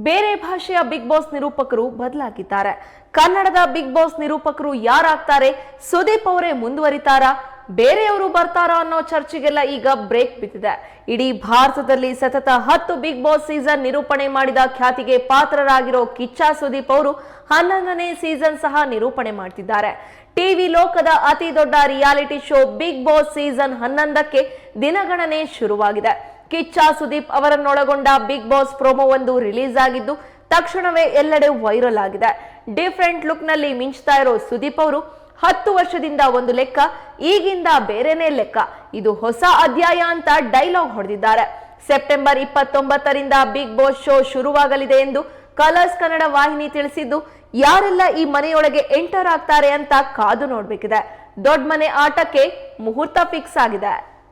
ಬೇರೆ ಭಾಷೆಯ big boss ನಿರೂಪಕರು ಬದಲಾಗಿದ್ದಾರೆ. ಕನ್ನಡದ ಬಿಗ್ ಬಾಸ್ ನಿರೂಪಕರು ಯಾರಾಗ್ತಾರೆ? ಸುದೀಪ್ ಅವರೇ ಮುಂದುವರಿತಾರಾ? ಬೇರೆಯವರು ಬರ್ತಾರೋ ಅನ್ನೋ ಚರ್ಚೆಗೆಲ್ಲ ಈಗ ಬ್ರೇಕ್ ಬಿದ್ದಿದೆ. ಇಡೀ ಭಾರತದಲ್ಲಿ ಸತತ ಹತ್ತು ಬಿಗ್ ಬಾಸ್ ಸೀಸನ್ ನಿರೂಪಣೆ ಮಾಡಿದ ಖ್ಯಾತಿಗೆ ಪಾತ್ರರಾಗಿರೋ ಕಿಚ್ಚ ಸುದೀಪ್ ಅವರು ಹನ್ನೊಂದನೇ ಸೀಸನ್ ಸಹ ನಿರೂಪಣೆ ಮಾಡ್ತಿದ್ದಾರೆ. ಟಿವಿ ಲೋಕದ ಅತಿ ದೊಡ್ಡ reality show Bigg Boss season ಹನ್ನೊಂದಕ್ಕೆ ದಿನಗಣನೆ ಶುರುವಾಗಿದೆ. ಕಿಚ್ಚ ಸುದೀಪ್ ಅವರನ್ನೊಳಗೊಂಡ ಬಿಗ್ ಬಾಸ್ ಪ್ರೋಮೋ ಒಂದು ರಿಲೀಸ್ ಆಗಿದ್ದು, ತಕ್ಷಣವೇ ಎಲ್ಲೆಡೆ ವೈರಲ್ ಆಗಿದೆ. ಡಿಫ್ರೆಂಟ್ ಲುಕ್ನಲ್ಲಿ ಮಿಂಚ್ತಾ ಇರೋ ಸುದೀಪ್ ಅವರು ಹತ್ತು ವರ್ಷದಿಂದ ಒಂದು ಲೆಕ್ಕ, ಈಗಿಂದ ಬೇರೆನೇ ಲೆಕ್ಕ. ಇದು ಹೊಸ ಅಧ್ಯಾಯ ಅಂತ ಡೈಲಾಗ್ ಹೊಡೆದಿದ್ದಾರೆ. ಸೆಪ್ಟೆಂಬರ್ ಇಪ್ಪತ್ತೊಂಬತ್ತರಿಂದ ಬಿಗ್ ಬಾಸ್ ಶೋ ಶುರುವಾಗಲಿದೆ ಎಂದು ಕಲರ್ಸ್ ಕನ್ನಡ ವಾಹಿನಿ ತಿಳಿಸಿದ್ದು, ಯಾರೆಲ್ಲ ಈ ಮನೆಯೊಳಗೆ ಎಂಟರ್ ಆಗ್ತಾರೆ ಅಂತ ಕಾದು ನೋಡ್ಬೇಕಿದೆ. ದೊಡ್ಡ ಮನೆ ಆಟಕ್ಕೆ ಮುಹೂರ್ತ ಫಿಕ್ಸ್ ಆಗಿದೆ.